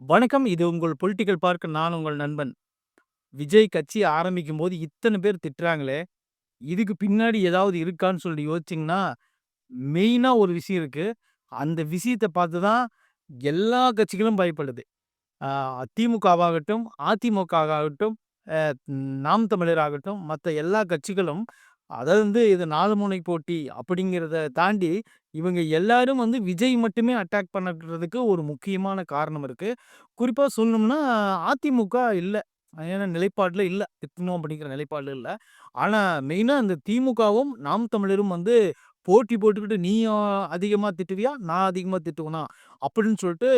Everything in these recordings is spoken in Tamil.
வணக்கம். இது உங்கள் பொலிட்டிக்கல் பார்க்க நான் உங்கள் நண்பன். விஜய் கட்சி ஆரம்பிக்கும்போது இத்தனை பேர் திட்டுறாங்களே! இதுக்கு பின்னாடி ஏதாவது இருக்கான்னு சொல்லி யோசிச்சீங்கன்னா, மெயினா ஒரு விஷயம் இருக்கு. அந்த விஷயத்த பார்த்து தான் எல்லா கட்சிகளும் பயப்படுது. திமுகவாகட்டும், அதிமுக ஆகட்டும், நாம் தமிழர் ஆகட்டும், மத்த எல்லா கட்சிகளும் அதாவது வந்து இது 4 முனை போட்டி அப்படிங்கிறத தாண்டி, இவங்க எல்லாரும் வந்து விஜய் மட்டுமே அட்டாக் பண்ணுறதுக்கு ஒரு முக்கியமான காரணம் இருக்குது குறிப்பாக சொல்லணும்னா அதிமுக இல்லை. ஏன்னா நிலைப்பாடில் இல்லை. திட்டணும் அப்படிங்கிற நிலைப்பாடுல இல்லை. ஆனால் மெயினாக இந்த திமுகவும், நாம் தமிழரும் வந்து போட்டி போட்டுக்கிட்டு நீயும் அதிகமாக திட்டுவியா? நான் அதிகமாக திட்டுவனா? அப்படின்னு சொல்லிட்டு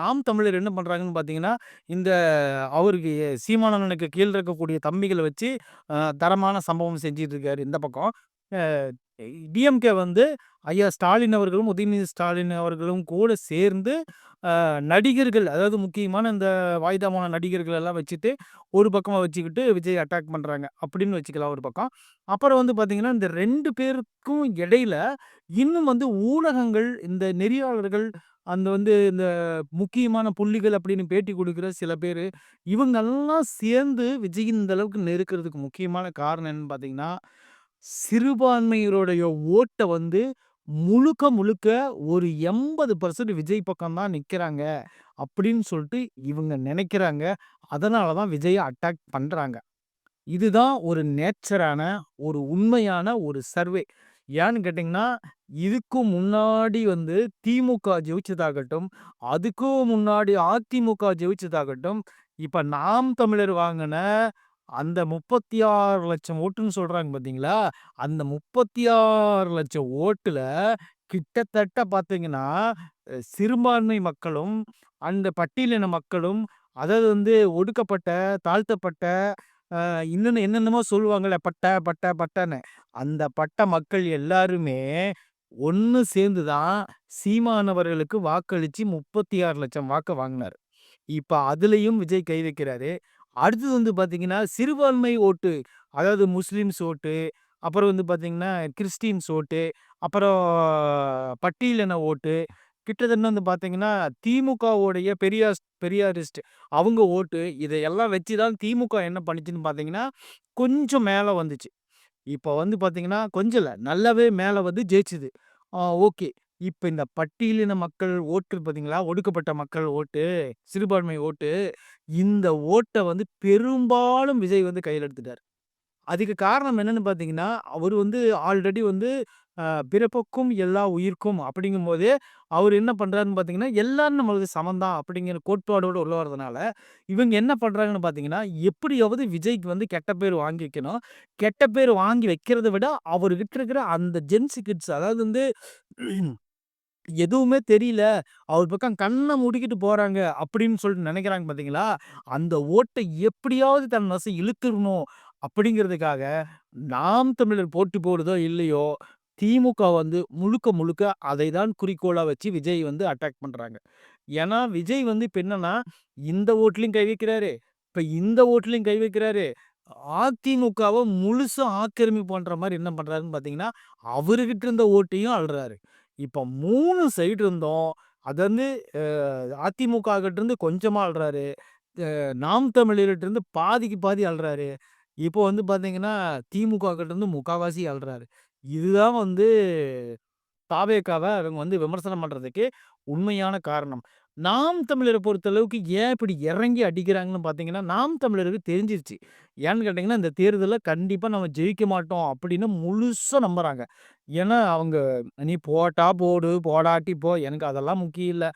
நாம் தமிழர் என்ன பண்ணுறாங்கன்னு பார்த்தீங்கன்னா, இந்த அவருக்கு சீமானனுக்கு அண்ணனுக்கு இருக்கக்கூடிய தம்பிகளை வச்சு தரமான சம்பவம் செஞ்சிட்டு இருக்காரு இந்த பக்கம். டிஎம்கே வந்து ஐயா ஸ்டாலின் அவர்களும், உதயநிதி ஸ்டாலின் அவர்களும் கூட சேர்ந்து நடிகர்கள் அதாவது முக்கியமான இந்த வாய்தாமான நடிகர்கள் எல்லாம் வச்சுட்டு, ஒரு பக்கமாக வச்சுக்கிட்டு விஜய் அட்டாக் பண்ணுறாங்க அப்படின்னு வச்சுக்கலாம் ஒரு பக்கம். அப்புறம் வந்து பார்த்திங்கன்னா இந்த ரெண்டு பேருக்கும் இடையில இன்னும் வந்து ஊடகங்கள், இந்த நெறியாளர்கள், அந்த வந்து இந்த முக்கியமான புள்ளிகள் அப்படின்னு பேட்டி கொடுக்குற சில பேர் இவங்கெல்லாம் சேர்ந்து விஜயின் இந்த அளவுக்கு நெருக்கிறதுக்கு முக்கியமான காரணம் என்னன்னு பார்த்தீங்கன்னா, சிறுபான்மையினுடைய ஓட்ட வந்து முழுக்க முழுக்க ஒரு 80% விஜய் பக்கம்தான் நிற்கிறாங்க அப்படின்னு சொல்லிட்டு இவங்க நினைக்கிறாங்க அதனால தான் விஜயை அட்டாக் பண்றாங்க. இதுதான் ஒரு நேச்சரான, ஒரு உண்மையான ஒரு சர்வே. ஏன்னு கேட்டீங்கன்னா, இதுக்கும் முன்னாடி வந்து திமுக ஜெயிச்சதாகட்டும், அதுக்கும் முன்னாடி அதிமுக ஜெயிச்சதாகட்டும், இப்ப நாம் தமிழர் வாங்குன அந்த 36,00,000 ஓட்டுன்னு சொல்றாங்க பார்த்தீங்களா? அந்த 36,00,000 ஓட்டுல கிட்டத்தட்ட பார்த்தீங்கன்னா, அ சிறுபான்மை மக்களும், அந்த பட்டியலின மக்களும், அதாவது வந்து ஒடுக்கப்பட்ட, தாழ்த்தப்பட்ட, அ இன்னொன்னு என்னென்னமோ சொல்லுவாங்கல்ல பட்ட, பட்ட, பட்டன்னு. அந்த பட்ட மக்கள் எல்லாருமே ஒண்ணு சேர்ந்து தான் சீமான் அவர்களுக்கு வாக்களிச்சு 36,00,000 வாக்க வாங்குனாரு. இப்ப அதுலயும் விஜய் கை வைக்கிறாரு. அடுத்தது வந்து பார்த்திங்கன்னா சிறுபான்மை ஓட்டு, அதாவது முஸ்லீம்ஸ் ஓட்டு, அப்புறம் வந்து பார்த்தீங்கன்னா, கிறிஸ்டின்ஸ் ஓட்டு, அப்புறம் பட்டியலின ஓட்டு, கிட்டத்தட்ட வந்து பார்த்தீங்கன்னா, திமுகவுடைய பெரியார் பெரியாரிஸ்ட் அவங்க ஓட்டு, இதையெல்லாம் வச்சு தான் திமுக என்ன பண்ணுச்சுன்னு பார்த்தீங்கன்னா, கொஞ்சம் மேலே வந்துச்சு. இப்போ வந்து பார்த்தீங்கன்னா, கொஞ்சம் இல்லை நல்லாவே மேலே வந்து ஜெயிச்சுது. ஓகே. இப்ப இந்த பட்டியலின மக்கள் ஓட்டு பார்த்தீங்களா? ஒடுக்கப்பட்ட மக்கள் ஓட்டு, சிறுபான்மை ஓட்டு, இந்த ஓட்ட வந்து பெரும்பாலும் விஜய் வந்து கையில எடுத்துட்டாரு. அதுக்கு காரணம் என்னன்னு பார்த்தீங்கன்னா, அவரு வந்து ஆல்ரெடி வந்து அ "பிறப்புக்கும் எல்லா உயிர்க்கும்" அப்படிங்கும்போதே, அவரு என்ன பண்றாருன்னு பார்த்தீங்கன்னா, எல்லாரும் நம்மளுக்கு சமம் தான் அப்படிங்கிற கோட்பாடோட உள்ள வரதுனால, இவங்க என்ன பண்றாங்கன்னு பார்த்தீங்கன்னா, எப்படியாவது விஜய்க்கு வந்து கெட்ட பேர் வாங்கி வைக்கணும். கெட்ட பேர் வாங்கி வைக்கிறத விட, அவர்கிட்ட இருக்கிற அந்த ஜென்ஸி கிட்ஸ் அதாவது வந்து எதுவுமே தெரியல, அவர் பக்கம் கண்ணை முடிக்கிட்டு போகிறாங்க அப்படின்னு சொல்லிட்டு நினைக்கிறாங்க பார்த்தீங்களா? அந்த ஓட்டை எப்படியாவது தன் நசை இழுத்துடணும் அப்படிங்கிறதுக்காக, நாம் தமிழர் போட்டி போடுதோ இல்லையோ, திமுக வந்து முழுக்க முழுக்க அதை தான் குறிக்கோளாக வச்சு விஜய் வந்து அட்டாக் பண்ணுறாங்க ஏன்னா, விஜய் வந்து இப்போ என்னன்னா, இந்த ஓட்லயும் கை வைக்கிறாரு, இப்போ இந்த ஓட்லயும் கை வைக்கிறாரு. அதிமுகவை முழுசாக ஆக்கிரமிப்பு பண்ணுற மாதிரி என்ன பண்ணுறாருன்னு பார்த்தீங்கன்னா, அவருகிட்ட இருந்த ஓட்டையும் அழுறாரு இப்போ மூணு சைடு இருந்தோம் அது வந்து அதிமுக கிட்ட இருந்து கொஞ்சமா நாம் தமிழர்ட்ட இருந்து பாதிக்கு பாதி அள்ளுறாரு. இப்போ வந்து பார்த்தீங்கன்னா, திமுக கிட்டேருந்து முக்காவாசி அள்ளுறாரு. இதுதான் வந்து தாவேகாவ அவங்க வந்து விமர்சனம் பண்ணுறதுக்கு உண்மையான காரணம். நாம் தமிழரை பொறுத்தளவுக்கு ஏன் இப்படி இறங்கி அடிக்கிறாங்கன்னு பார்த்தீங்கன்னா, நாம் தமிழருக்கு தெரிஞ்சிருச்சு. ஏன்னு கேட்டிங்கன்னா இந்த தேர்தலில் கண்டிப்பாக நம்ம ஜெயிக்க மாட்டோம் அப்படின்னு முழுசாக நம்புகிறாங்க ஏன்னா, அவங்க "நீ போட்டா போடு, போடாட்டி போ. எனக்கு அதெல்லாம் முக்கியம் இல்லை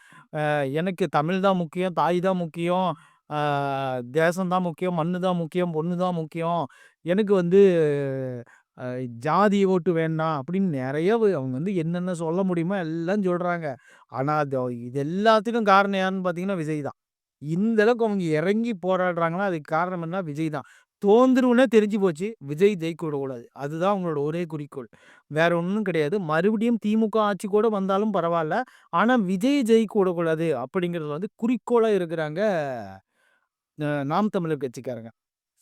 எனக்கு தமிழ் தான் முக்கியம், தாய் தான் முக்கியம், தேசம்தான் தேசம் தான் முக்கியம், மண்ணு தான் முக்கியம், பொண்ணு தான் முக்கியம். எனக்கு வந்து ஜாதி ஓட்டு வேண்டாம்." அப்படின்னு நிறைய அவங்க வந்து என்னென்ன சொல்ல முடியுமோ எல்லாம் சொல்கிறாங்க ஆனால் அது இது எல்லாத்துக்கும் காரணம் யாருன்னு பார்த்தீங்கன்னா, விஜய் தான். இந்த அளவுக்கு அவங்க இறங்கி போராடுறாங்கன்னா, அதுக்கு காரணம் என்ன? விஜய் தான். தோந்துருவுன்னே தெரிஞ்சு போச்சு. விஜய் ஜெயிக்க விடக்கூடாது. அதுதான் அவங்களோட ஒரே குறிக்கோள். வேற ஒன்றும் கிடையாது. மறுபடியும் திமுக ஆட்சி கூட வந்தாலும் பரவாயில்ல ஆனால் விஜய் ஜெயிக்க விடக்கூடாது அப்படிங்கிறது வந்து குறிக்கோளாக இருக்கிறாங்க, நாம் தமிழர் கட்சிக்காரங்க.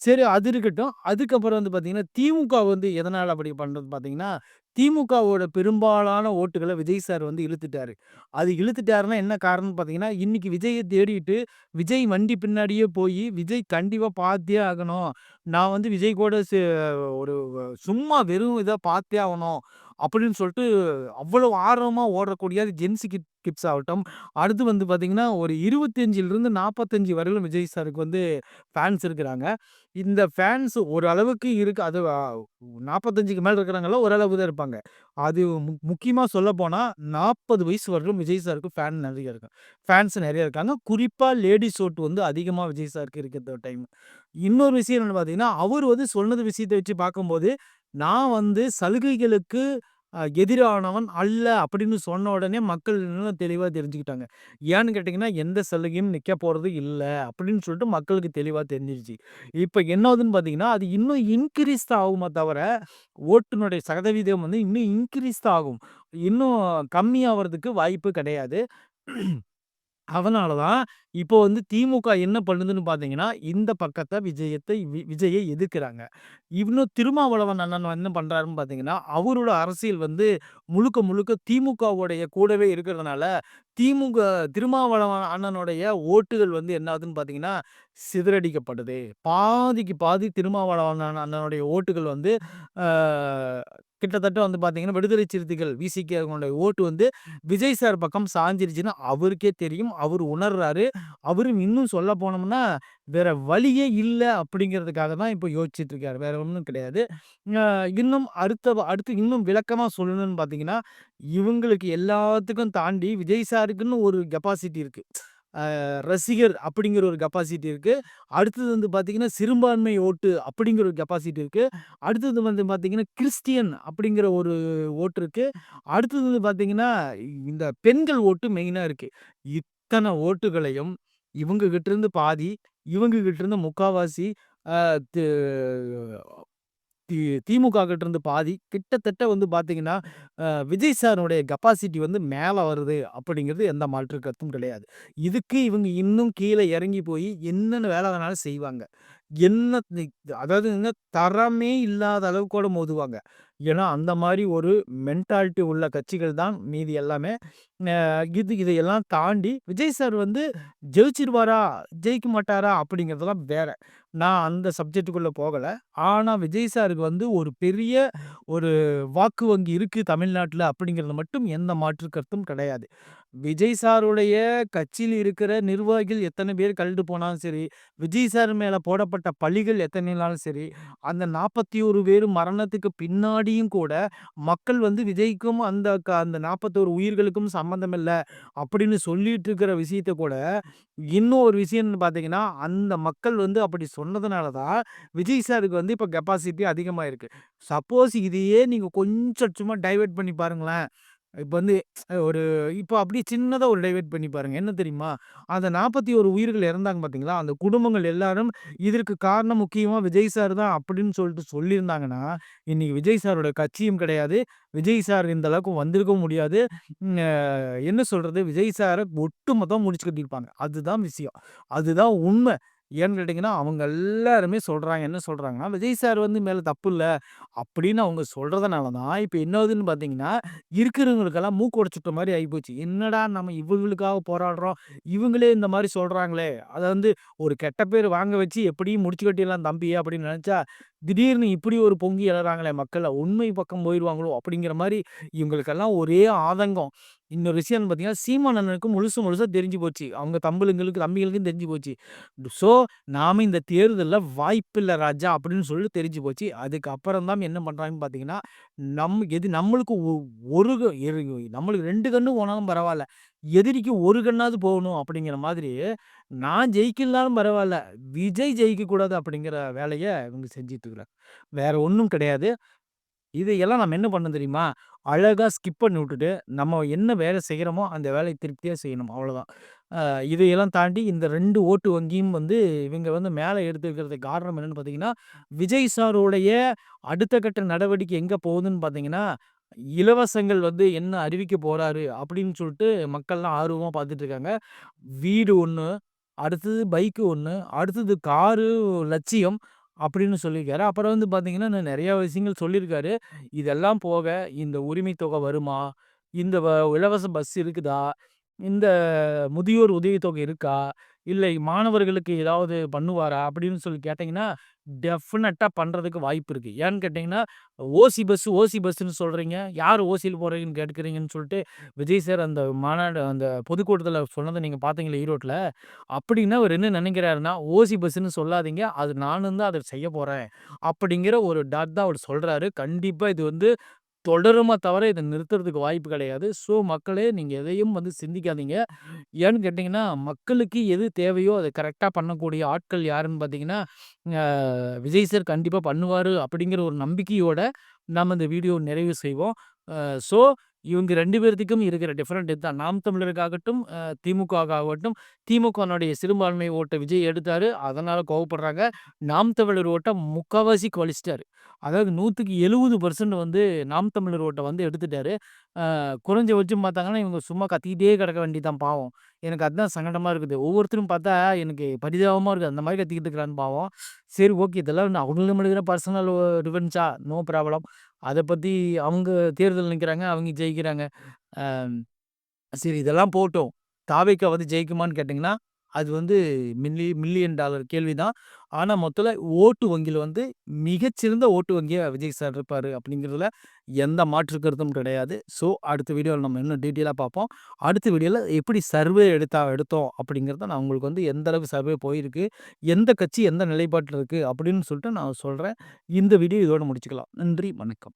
சரி அது இருக்கட்டும். அதுக்கப்புறம் வந்து பார்த்தீங்கன்னா, திமுக வந்து எதனால் அப்படி பண்ணுறது பார்த்தீங்கன்னா, திமுகவோட பெரும்பாலான ஓட்டுகளை விஜய் சார் வந்து இழுத்துட்டாரு. அது இழுத்துட்டாருன்னா என்ன காரணம்னு பார்த்தீங்கன்னா, இன்னைக்கு விஜயை தேடிட்டு, விஜய் வண்டி பின்னாடியே போய் விஜய் கண்டிப்பாக பார்த்தே ஆகணும். நான் வந்து விஜய் கூட சே ஒரு சும்மா வெறும் இதை பார்த்தே ஆகணும் அப்படின்னு சொல்லிட்டு அவ்வளோ ஆர்வமாக ஓடக்கூடிய ஜென்ஸி கிட் கிட்ஸ் ஆகட்டும். அடுத்து வந்து பார்த்திங்கன்னா ஒரு 25லிருந்து 45 வரையிலும் விஜய் சாருக்கு வந்து ஃபேன்ஸ் இருக்கிறாங்க. இந்த ஃபேன்ஸ் ஓரளவுக்கு இருக்கு. அது நாற்பத்தஞ்சுக்கு மேலே இருக்கிறாங்களோ ஓரளவு தான் இருப்பாங்க. அது மு முக்கியமா சொல்லப்போனா 40 வயசு வரையிலும் விஜய் சாருக்கு ஃபேன் நிறைய இருக்கும் ஃபேன்ஸ் நிறைய இருக்காங்க. குறிப்பாக லேடி ஷோட் வந்து அதிகமாக விஜய் சாருக்கு இருக்கிற டைம். இன்னொரு விஷயம் என்னென்னு பார்த்தீங்கன்னா, அவர் வந்து சொன்னது விஷயத்த வச்சு பார்க்கும்போது, நான் வந்து சலுகைகளுக்கு எதிரானவன் அல்ல அப்படின்னு சொன்ன உடனே மக்கள் இன்னும் தெளிவாக தெரிஞ்சுக்கிட்டாங்க. ஏன்னு கேட்டிங்கன்னா எந்த சலுகையும் நிற்க போகிறது இல்லை அப்படின்னு சொல்லிட்டு மக்களுக்கு தெளிவாக தெரிஞ்சிருச்சு. இப்போ என்னதுன்னு பார்த்தீங்கன்னா, அது இன்னும் இன்க்ரீஸ் தான் ஆகுமே தவிர, ஓட்டுனுடைய சதவீதம் வந்து இன்னும் இன்க்ரீஸ் தான் ஆகும். இன்னும் கம்மியாகிறதுக்கு வாய்ப்பு கிடையாது. அதனால தான், இப்போ வந்து திமுக என்ன பண்ணுதுன்னு பார்த்தீங்கன்னா, இந்த பக்கத்தை விஜயத்தை வி விஜயை எதிர்க்கிறாங்க. இன்னும் திருமாவளவன் அண்ணன் என்ன பண்ணுறாருன்னு பார்த்தீங்கன்னா, அவரோட அரசியல் வந்து முழுக்க முழுக்க திமுகவுடைய கூடவே இருக்கிறதுனால, திமுக திருமாவளவன் அண்ணனுடைய ஓட்டுகள் வந்து என்ன ஆகுதுன்னு பார்த்தீங்கன்னா, சிதறடிக்கப்படுது. பாதிக்கு பாதி திருமாவளவன் அண்ணனுடைய ஓட்டுகள் வந்து கிட்டத்தட்ட வந்து பார்த்தீங்கன்னா, விடுதலை சிறுத்தைகள் விசிகே அவங்களுடைய ஓட்டு வந்து விஜய் சார் பக்கம் சாஞ்சிருச்சுன்னு அவருக்கே தெரியும். அவர் உணர்றாரு. அவரும் இன்னும் சொல்ல போனோம்னா, வேற வழியே இல்லை அப்படிங்கிறதுக்காக தான் இப்போ யோசிச்சுட்டு இருக்காரு. வேற ஒன்றும் கிடையாது. இன்னும் அடுத்த அடுத்து இன்னும் விளக்கமாக சொல்லணும்னு பார்த்தீங்கன்னா, இவங்களுக்கு எல்லாத்துக்கும் தாண்டி விஜய் சாருக்குன்னு ஒரு கெப்பாசிட்டி இருக்குது ரசிகர் அப்படிங்கிற ஒரு கெப்பாசிட்டி இருக்குது அடுத்தது வந்து பார்த்திங்கன்னா சிறுபான்மை ஓட்டு அப்படிங்கிற ஒரு கெப்பாசிட்டி இருக்குது அடுத்தது வந்து பார்த்திங்கன்னா கிறிஸ்டியன் அப்படிங்கிற ஒரு ஓட்டு இருக்குது அடுத்தது வந்து பார்த்திங்கன்னா இந்த பெண்கள் ஓட்டு மெயினாக இருக்குது இத்தனை ஓட்டுகளையும் இவங்ககிட்ட இருந்து பாதி, இவங்ககிட்ட இருந்து முக்காவாசி, தி திமுக கிட்ட இருந்து பாதி, கிட்டத்தட்ட வந்து பார்த்தீங்கன்னா, விஜய் சாருடைய கெப்பாசிட்டி வந்து மேலே வருது அப்படிங்கிறது எந்த மாற்று கருத்தும் கிடையாது. இதுக்கு இவங்க இன்னும் கீழே இறங்கி போய் என்னென்ன வேலை வேணாலும் செய்வாங்க. என்ன அதாவது என்ன தரமே இல்லாத அளவு கூட மோதுவாங்க. ஏன்னா, அந்த மாதிரி ஒரு மென்டாலிட்டி உள்ள கட்சிகள் தான் மீதி எல்லாமே. இது இதையெல்லாம் தாண்டி விஜய் சார் வந்து ஜெயிச்சிருவாரா? ஜெயிக்க மாட்டாரா? அப்படிங்கிறதெல்லாம் வேற. நான் அந்த சப்ஜெக்டுக்குள்ளே போகலை ஆனால் விஜய் சாருக்கு வந்து ஒரு பெரிய ஒரு வாக்கு வங்கி இருக்குது தமிழ்நாட்டில் அப்படிங்கிறது மட்டும் எந்த மாற்று கருத்தும் கிடையாது. விஜய் சாருடைய கட்சியில் இருக்கிற நிர்வாகிகள் எத்தனை பேர் கழண்டு போனாலும் சரி, விஜய் சார் மேலே போடப்பட்ட பழிகள் எத்தனைனாலும் சரி, அந்த 41 பேர் மரணத்துக்கு பின்னாடியும் கூட மக்கள் வந்து விஜய்க்கும் அந்த க அந்த 41 உயிர்களுக்கும் சம்மந்தம் இல்லை அப்படின்னு சொல்லிட்டு இருக்கிற விஷயத்த கூட, இன்னும் ஒரு விஷயம்னு பார்த்தீங்கன்னா, அந்த மக்கள் வந்து அப்படி சொன்னதுனால தான் விஜய் சாருக்கு வந்து இப்போ கெப்பாசிட்டி அதிகமாக இருக்குது சப்போஸ் இதையே நீங்கள் கொஞ்சம் சும்மா டைவெர்ட் பண்ணி பாருங்களேன். இப்போ வந்து ஒரு இப்போ அப்படியே சின்னதாக ஒரு டைவெர்ட் பண்ணி பாருங்க. என்ன தெரியுமா? அந்த 41 உயிர்கள் இறந்தாங்க பார்த்தீங்களா? அந்த குடும்பங்கள் எல்லாரும் இதற்கு காரணம் முக்கியமாக விஜய் சார் தான் அப்படின்னு சொல்லிட்டு சொல்லியிருந்தாங்கன்னா, இன்றைக்கி விஜய் சாரோட கட்சியும் கிடையாது. விஜய் சார் இந்த அளவுக்கு வந்திருக்கவும் முடியாது. என்ன சொல்கிறது விஜய் சாரை ஒட்டு மொத்தம் முடிச்சு கட்டியிருப்பாங்க. அதுதான் விஷயம். அதுதான் உண்மை ஏன்னு கேட்டிங்கன்னா அவங்க எல்லாருமே சொல்கிறாங்க என்ன சொல்கிறாங்கன்னா விஜய் சார் வந்து மேலே தப்பு இல்லை. அப்படின்னு அவங்க சொல்கிறதுனால தான், இப்போ என்னதுன்னு பார்த்தீங்கன்னா, இருக்கிறவங்களுக்கெல்லாம் மூக்கு உடைச்சுட்ட மாதிரி ஆகிப்போச்சு என்னடா நம்ம இவங்களுக்காக போராடுறோம். இவங்களே இந்த மாதிரி சொல்கிறாங்களே அதை வந்து ஒரு கெட்ட பேர் வாங்க வச்சு எப்படியும் முடிச்சு கட்டிடலாம் தம்பி அப்படின்னு நினச்சா திடீர்னு இப்படி ஒரு பொங்கி எழுறாங்களே மக்களை. உண்மை பக்கம் போயிடுவாங்களோ அப்படிங்கிற மாதிரி இவங்களுக்கெல்லாம் ஒரே ஆதங்கம். இன்னொரு விஷயம் பார்த்தீங்கன்னா, சீமான் அண்ணனுக்கும் முழுசு முழுசாக தெரிஞ்சு போச்சு. அவங்க தம்பிகளுங்களுக்கு தம்பிகளுக்கும் தெரிஞ்சு போச்சு. ஸோ, நாம இந்த தேர்தலில் வாய்ப்பில்லை ராஜா அப்படின்னு சொல்லி தெரிஞ்சு போச்சு. அதுக்கப்புறம் தான் என்ன பண்ணுறாங்கன்னு பார்த்தீங்கன்னா, நம் எது நம்மளுக்கு ஒ ஒரு க நம்மளுக்கு ரெண்டு கண்ணு போனாலும் பரவாயில்ல எதிரிக்கு ஒரு கண்ணாவது போகணும் அப்படிங்கிற மாதிரி, நான் ஜெயிக்கலனாலும் பரவாயில்ல விஜய் ஜெயிக்கக்கூடாது அப்படிங்கிற வேலையை இவங்க செஞ்சிட்டு இருக்கிறாங்க. வேற ஒன்றும் கிடையாது. இதையெல்லாம் நம்ம என்ன பண்ணணும் தெரியுமா? அழகாக ஸ்கிப் பண்ணி விட்டுட்டு, நம்ம என்ன வேலை செய்கிறோமோ அந்த வேலையை திருப்தியாக செய்யணும். அவ்வளோதான். இதையெல்லாம் தாண்டி இந்த ரெண்டு ஓட்டு வங்கியும் வந்து இவங்க வந்து மேலே எடுத்துருக்கிறதுக்கு காரணம் என்னன்னு பார்த்தீங்கன்னா, விஜய் சாருடைய அடுத்த கட்ட நடவடிக்கை எங்கே போகுதுன்னு பார்த்தீங்கன்னா, இலவசங்கள் வந்து என்ன அறிவிக்க போகிறாரு அப்படின்னு சொல்லிட்டு மக்கள்லாம் ஆர்வமாக பார்த்துட்டு இருக்காங்க. வீடு ஒன்று அடுத்தது பைக்கு ஒன்று அடுத்தது காரு லட்சியம், அப்படின்னு சொல்லியிருக்காரு. அப்புறம் வந்து பார்த்தீங்கன்னா, இன்னும் நெறைய விஷயங்கள் சொல்லியிருக்காரு. இதெல்லாம் போக இந்த உரிமை தொகை வருமா? இந்த வ இலவச பஸ் இருக்குதா? இந்த முதியோர் உதவித்தொகை இருக்கா? இல்லை மாணவர்களுக்கு ஏதாவது பண்ணுவாரா? அப்படின்னு சொல்லி கேட்டீங்கன்னா, டெஃபினட்டாக பண்ணுறதுக்கு வாய்ப்பு இருக்குது ஏன்னு கேட்டிங்கன்னா ஓசி பஸ்ஸு ஓசி பஸ்ஸுன்னு சொல்கிறீங்க யார் ஓசியில் போகிறீங்கன்னு கேட்குறீங்கன்னு சொல்லிட்டு, விஜய் சார் அந்த மாநாடு அந்த பொதுக்கூட்டத்தில் சொன்னதை நீங்கள் பார்த்தீங்களா ஈரோட்டில் அப்படின்னா அவர் என்ன நினைக்கிறாருன்னா ஓசி பஸ்ஸுன்னு சொல்லாதீங்க. அது நானும் தான் அதை செய்ய போகிறேன் அப்படிங்கிற ஒரு டாட் தான் அவர் சொல்கிறாரு கண்டிப்பாக இது வந்து தொடருமா தவிர இதை நிறுத்துறதுக்கு வாய்ப்பு கிடையாது. ஸோ மக்களே நீங்கள் எதையும் வந்து சிந்திக்காதீங்க. ஏன்னு கேட்டிங்கன்னா மக்களுக்கு எது தேவையோ அதை கரெக்டாக பண்ணக்கூடிய ஆட்கள் யாருன்னு பார்த்தீங்கன்னா, விஜய் சார் கண்டிப்பாக பண்ணுவார் அப்படிங்கிற ஒரு நம்பிக்கையோட நம்ம இந்த வீடியோ நிறைவு செய்வோம். ஸோ இவங்க ரெண்டு பேர்த்துக்கும் இருக்கிற டிஃப்ரெண்ட் இதுதான். நாம் தமிழருக்காகட்டும், திமுகவாகட்டும் திமுகனுடைய சிறுபான்மை ஓட்ட விஜய் எடுத்தாரு. அதனால கோவப்படுறாங்க. நாம் தமிழர் ஓட்டை முக்காவாசி கொலிச்சிட்டாரு அதாவது 100க்கு 70% வந்து நாம் தமிழர் ஓட்டை வந்து எடுத்துட்டாரு. குறைஞ்ச வச்சும் பார்த்தாங்கன்னா, இவங்க சும்மா கத்திக்கிட்டே கிடக்க வேண்டியதான் பாவம். எனக்கு அதுதான் சங்கடமா இருக்குது. ஒவ்வொருத்தரும் பார்த்தா எனக்கு பரிதாபமா இருக்குது. அந்த மாதிரி கத்திக்கிட்டு இருக்கிறான்னு பாவம். சரி ஓகே. இதெல்லாம் அவங்களுக்கு மட்டும் பர்சனல் ரிவென்ஸா நோ ப்ராப்ளம். அத பத்தி அவங்க தேர்தல் நிக்கிறாங்க. அவங்க ஜெயிக்கிறாங்க. அ சரி இதெல்லாம் போட்டோம் தாவேக்கா வந்து ஜெயிக்குமான்னு கேட்டீங்கன்னா, அது வந்து மில்லி மில்லியன் டாலர் கேள்விதான். ஆனால் மொத்தத்தில் ஓட்டு வங்கியில் வந்து மிகச்சிறந்த ஓட்டு வங்கியாக விஜய் சார் இருப்பார் அப்படிங்கிறதுல எந்த மாற்று கருத்தும் கிடையாது. ஸோ அடுத்த வீடியோவில் நம்ம இன்னும் டீட்டெயிலாக பார்ப்போம். அடுத்த வீடியோவில் எப்படி சர்வே எடுத்தா எடுத்தோம் அப்படிங்கிறத நான் உங்களுக்கு வந்து எந்த அளவு சர்வே போயிருக்கு, எந்த கட்சி எந்த நிலைப்பாட்டில் இருக்குது அப்படின்னு சொல்லிட்டு நான் சொல்கிறேன் இந்த வீடியோ இதோட முடிச்சுக்கலாம். நன்றி, வணக்கம்.